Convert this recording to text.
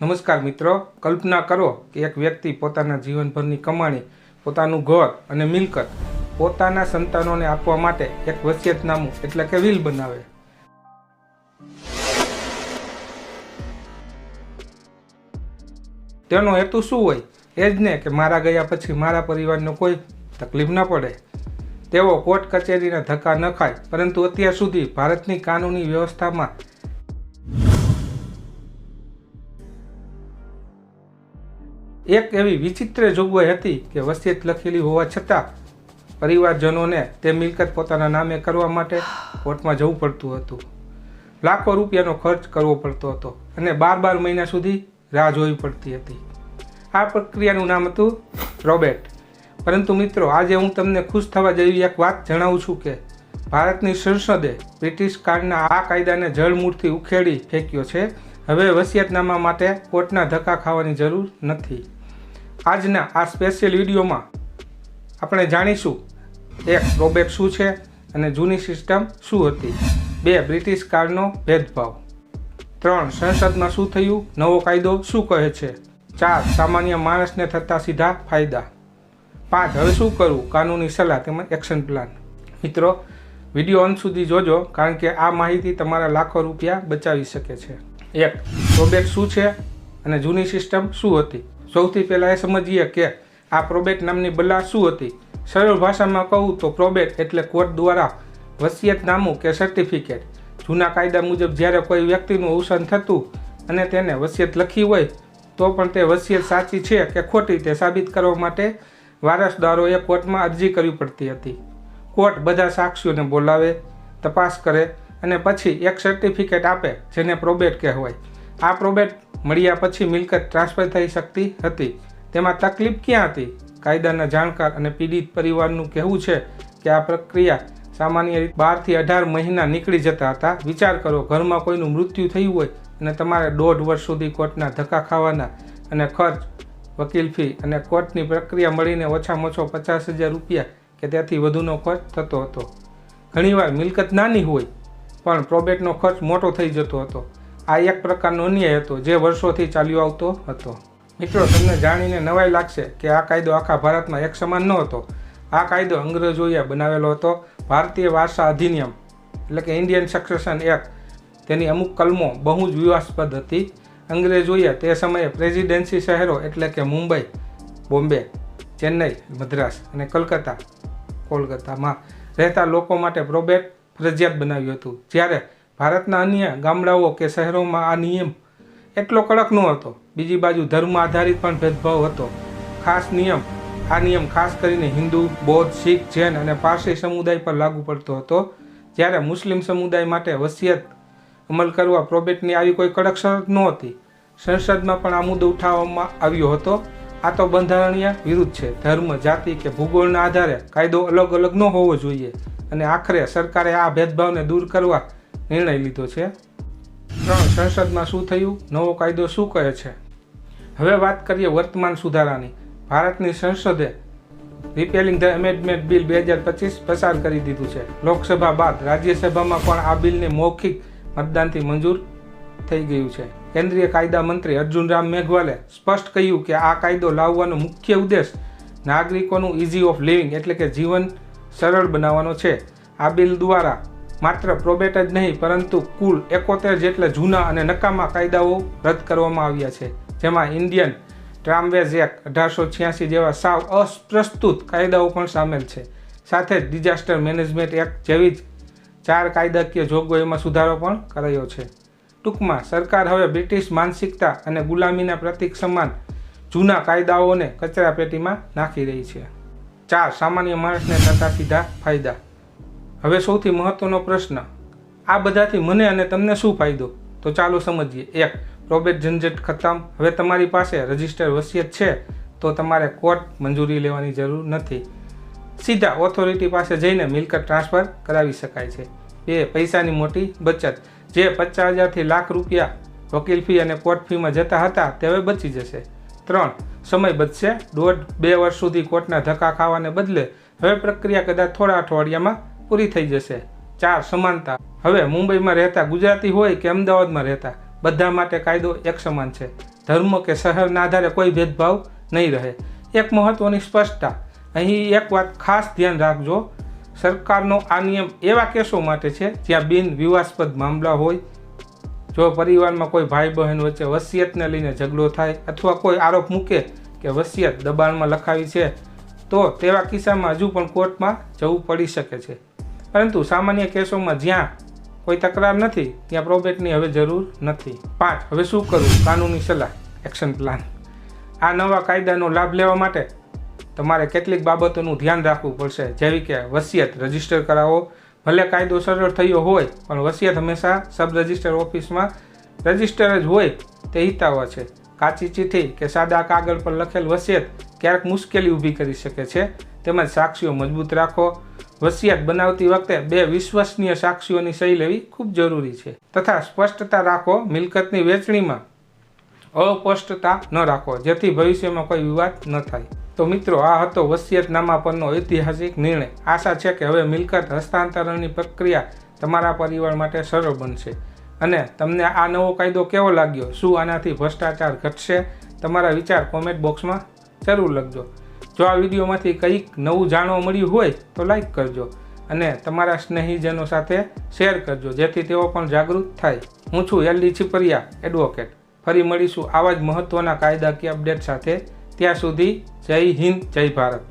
નમસ્કાર મિત્રો. કલ્પના કરો કે એક વ્યક્તિ પોતાના જીવનભરની કમાણી, પોતાનું ઘર અને મિલકત પોતાના સંતાનોને આપવા માટે એક વસિયતનામું એટલે કે વિલ બનાવે. તેનો હેતુ શું હોય? એ જ ને કે મારા ગયા પછી મારા પરિવારને કોઈ તકલીફ ન પડે. તેઓ કોર્ટ કચેરીના ધક્કા ન ખાય, પરંતુ અત્યાર સુધી ભારતની કાનૂની વ્યવસ્થામાં એક એવી વિચિત્ર જોગવાઈ હતી કે વસિયત લખેલી હોવા છતાં પરિવારજનોને તે મિલકત પોતાના નામે કરવા માટે કોર્ટમાં જવું પડતું હતું. લાખો રૂપિયાનો ખર્ચ કરવો પડતો હતો અને બાર બાર મહિના સુધી રાહ જોવી પડતી હતી. આ પ્રક્રિયાનું નામ હતું રોબેટ. પરંતુ મિત્રો, આજે હું તમને ખુશ થવા જેવી એક વાત જણાવું છું કે ભારતની સંસદે બ્રિટિશ કાળના આ કાયદાને જળમૂળથી ઉખેડી ફેંક્યો છે. હવે વસિયતનામા માટે કોર્ટના ધક્કા ખાવાની જરૂર નથી. આજના આ સ્પેશિયલ વિડીયોમાં આપણે જાણીશું એક ડ્રોબેક શું છે અને જૂની સિસ્ટમ શું હતી. બે બ્રિટિશ કાળનો ભેદભાવ. ત્રણ, સંસદમાં શું થયું? નવો કાયદો શું કહે છે? ચાર, સામાન્ય માણસને થતા સીધા ફાયદા. પાંચ, હવે શું કરવું? કાનૂની સલાહ તેમજ એક્શન પ્લાન મિત્રો, વીડિયો અંત સુધી જોજો, કારણ કે આ માહિતી તમારા લાખો રૂપિયા બચાવી શકે છે. એક ડ્રોબેક શું છે અને જૂની સિસ્ટમ શું હતી? સૌથી પહેલાં એ સમજીએ કે આ પ્રોબેટ નામની બલા શું હતી? સરળ ભાષામાં કહું તો પ્રોબેટ એટલે કોર્ટ દ્વારા વસિયતનામું કે સર્ટિફિકેટ જૂના કાયદા મુજબ જ્યારે કોઈ વ્યક્તિનું અવસાન થતું અને તેને વસિયત લખી હોય, તો પણ તે વસિયત સાચી છે કે ખોટી તે સાબિત કરવા માટે વારસદારોએ કોર્ટમાં અરજી કરવી પડતી હતી. કોર્ટ બધા સાક્ષીઓને બોલાવે, તપાસ કરે અને પછી એક સર્ટિફિકેટ આપે જેને પ્રોબેટ કહેવાય. આ પ્રોબેટ મળ્યા પછી મિલકત ટ્રાન્સફર થઈ શકતી હતી. તેમાં તકલીફ ક્યાં હતી? કાયદાના જાણકાર અને પીડિત પરિવારનું કહેવું છે કે આ પ્રક્રિયા સામાન્ય રીતે બારથી અઢાર મહિના નીકળી જતા હતા. વિચાર કરો, ઘરમાં કોઈનું મૃત્યુ થયું હોય અને તમારે દોઢ વર્ષ સુધી કોર્ટના ધક્કા ખાવાના અને ખર્ચ, વકીલ ફી અને કોર્ટની પ્રક્રિયા મળીને ઓછામાં ઓછો પચાસ હજાર રૂપિયા કે ત્યાંથી વધુનો ખર્ચ થતો હતો. ઘણીવાર મિલકત નાની હોય, પણ પ્રોબેટનો ખર્ચ મોટો થઈ જતો હતો. આ એક પ્રકારનો અન્યાય હતો, જે વર્ષોથી ચાલ્યો આવતો હતો. મિત્રો, તમને જાણીને નવાઈ લાગશે કે આ કાયદો આખા ભારતમાં એક સમાન ન હતો. આ કાયદો અંગ્રેજોએ બનાવેલો હતો, ભારતીય વારસા અધિનિયમ, એટલે કે ઇન્ડિયન સક્સેશન એક્ટ. તેની અમુક કલમો બહુ જ વિવાદસ્પદ હતી. અંગ્રેજોએ તે સમયે પ્રેસિડેન્સી શહેરો, એટલે કે મુંબઈ, બોમ્બે, ચેન્નઈ, મદ્રાસ અને કલકત્તા, કોલકાતામાં રહેતા લોકો માટે પ્રોબેટ ફરજિયાત બનાવ્યું હતું. જ્યારે ભારતના અન્ય ગામડાઓ કે શહેરોમાં આ નિયમ એટલો કડક ન હતો. બીજી બાજુ ધર્મ આધારિત પણ ભેદભાવ હતો. ખાસ નિયમ, આ નિયમ ખાસ કરીને હિન્દુ, બૌદ્ધ, શીખ, જૈન અને પારસી સમુદાય પર લાગુ પડતો હતો. જ્યારે મુસ્લિમ સમુદાય માટે વસિયત અમલ કરવા પ્રોબેટની આવી કોઈ કડક શરત નહોતી. સંસદમાં પણ આ મુદ્દો ઉઠાવવામાં આવ્યો હતો. આ તો બંધારણીય વિરુદ્ધ છે. ધર્મ, જાતિ કે ભૂગોળના આધારે કાયદો અલગ અલગ ન હોવો જોઈએ અને આખરે સરકારે આ ભેદભાવને દૂર કરવા નિર્ણય લીધો છે. ત્રણ, સંસદમાં શું થયું? નવો કાયદો શું કહે છે? હવે વાત કરીએ વર્તમાન સુધારાની. ભારતની સંસદે રિપેલિંગ ધ એમેન્ડમેન્ટ બિલ બે હજાર પચીસ પસાર કરી દીધું છે. લોકસભા બાદ રાજ્યસભામાં પણ આ બિલને મૌખિક મતદાનથી મંજૂર થઈ ગયું છે. કેન્દ્રીય કાયદા મંત્રી અર્જુન રામ મેઘવાલે સ્પષ્ટ કહ્યું કે આ કાયદો લાવવાનો મુખ્ય ઉદ્દેશ નાગરિકોનું ઇઝી ઓફ લિવિંગ એટલે કે જીવન સરળ બનાવવાનો છે. આ બિલ દ્વારા માત્ર પ્રોબેટ જ નહીં, પરંતુ કુલ એકોતેર જેટલા જૂના અને નકામા કાયદાઓ રદ કરવામાં આવ્યા છે. જેમાં ઇન્ડિયન ટ્રામવેઝ એક્ટ અઢારસો છ્યાસી જેવા સાવ અપ્રસ્તુત કાયદાઓ પણ સામેલ છે. સાથે જ ડિઝાસ્ટર મેનેજમેન્ટ એક્ટ જેવી જ ચાર કાયદાકીય જોગવાઈમાં સુધારો પણ કરાયો છે. ટૂંકમાં, સરકાર હવે બ્રિટિશ માનસિકતા અને ગુલામીના પ્રતીક સમાન જૂના કાયદાઓને કચરા પેટીમાં નાખી રહી છે. ચાર સામાન્ય માણસને થતા સીધા ફાયદા. હવે સૌથી મહત્વનો પ્રશ્ન, આ બધાથી મને અને તમને શું ફાયદો? તો ચાલો સમજીએ. એક, પ્રોબેટ ઝંઝટ ખતમ. હવે તમારી પાસે રજિસ્ટર વસિયત છે, તો તમારે કોર્ટ મંજૂરી લેવાની જરૂર નથી. સીધા ઓથોરિટી પાસે જઈને મિલકત ટ્રાન્સફર કરાવી શકાય છે. બે, પૈસાની મોટી બચત. જે પચાસ હજારથી લાખ રૂપિયા વકીલ ફી અને કોર્ટ ફીમાં જતા હતા, તે હવે બચી જશે. ત્રણ, સમય બચશે. દોઢ, બે વર્ષ સુધી કોર્ટના ધક્કા ખાવાને બદલે હવે પ્રક્રિયા કદાચ થોડા અઠવાડિયામાં પૂરી થઈ જશે. ચાર સમાનતા. હવે મુંબઈમાં રહેતા ગુજરાતી હોય કે અમદાવાદમાં રહેતા, બધા માટે કાયદો એક સમાન છે. ધર્મ કે શહેરના આધારે કોઈ ભેદભાવ નહીં રહે. એક મહત્વની સ્પષ્ટતા. અહીં એક વાત ખાસ ધ્યાન રાખજો. સરકારનો આ નિયમ એવા કેસો માટે છે જ્યાં બિન વિવાસ્પદ મામલા હોય. જો પરિવારમાં કોઈ ભાઈ બહેન વચ્ચે વસિયતને લઈને ઝઘડો થાય અથવા કોઈ આરોપ મૂકે કે વસિયત દબાણમાં લખાવી છે, તો તેવા કિસ્સામાં હજુ પણ કોર્ટમાં જવું પડી શકે છે. પરંતુ સામાન્ય કેસોમાં જ્યાં કોઈ તકરાર નથી, ત્યાં પ્રોબેટની હવે જરૂર નથી. પાંચ, હવે શું કરવું? કાનૂની સલાહ એક્શન પ્લાન આ નવા કાયદાનો લાભ લેવા માટે તમારે કેટલીક બાબતોનું ધ્યાન રાખવું પડશે. જેવી કે વસિયત રજિસ્ટર કરાવો. ભલે કાયદો સરળ થયો હોય, પણ વસિયત હંમેશા સબ રજિસ્ટર ઓફિસમાં રજિસ્ટર જ હોય તે હિતાવહ છે. કાચી ચિઠ્ઠી કે સાદા કાગળ પર લખેલ વસિયત ક્યારેક મુશ્કેલી ઊભી કરી શકે છે. તેમજ સાક્ષીઓ મજબૂત રાખો. વસિયત બનાવતી વખતે બે વિશ્વસનીય સાક્ષીઓની સહી લેવી ખૂબ જરૂરી છે. તથા સ્પષ્ટતા રાખો, મિલકતની વેચણીમાં અસ્પષ્ટતા ન રાખો, જેથી ભવિષ્યમાં કોઈ વિવાદ ન થાય. તો મિત્રો, આ હતો વસિયતનામા પરનો ઐતિહાસિક નિર્ણય. આશા છે કે હવે મિલકત હસ્તાંતરણની પ્રક્રિયા તમારા પરિવાર માટે સરળ બનશે. અને તમને આ નવો કાયદો કેવો લાગ્યો? શું આનાથી ભ્રષ્ટાચાર ઘટશે? તમારા વિચાર કોમેન્ટ બોક્સમાં જરૂર લખજો. જો આ વિડીયોમાંથી કંઈક નવું જાણવા મળ્યું હોય તો લાઈક કરજો અને તમારા સ્નેહીજનો સાથે શેર કરજો, જેથી તેઓ પણ જાગૃત થાય. હું છું એલડી છીપરિયા એડવોકેટ ફરી મળીશું આવા જ મહત્ત્વના કાયદાકીય અપડેટ સાથે. ત્યાં સુધી જય હિન્દ, જય ભારત.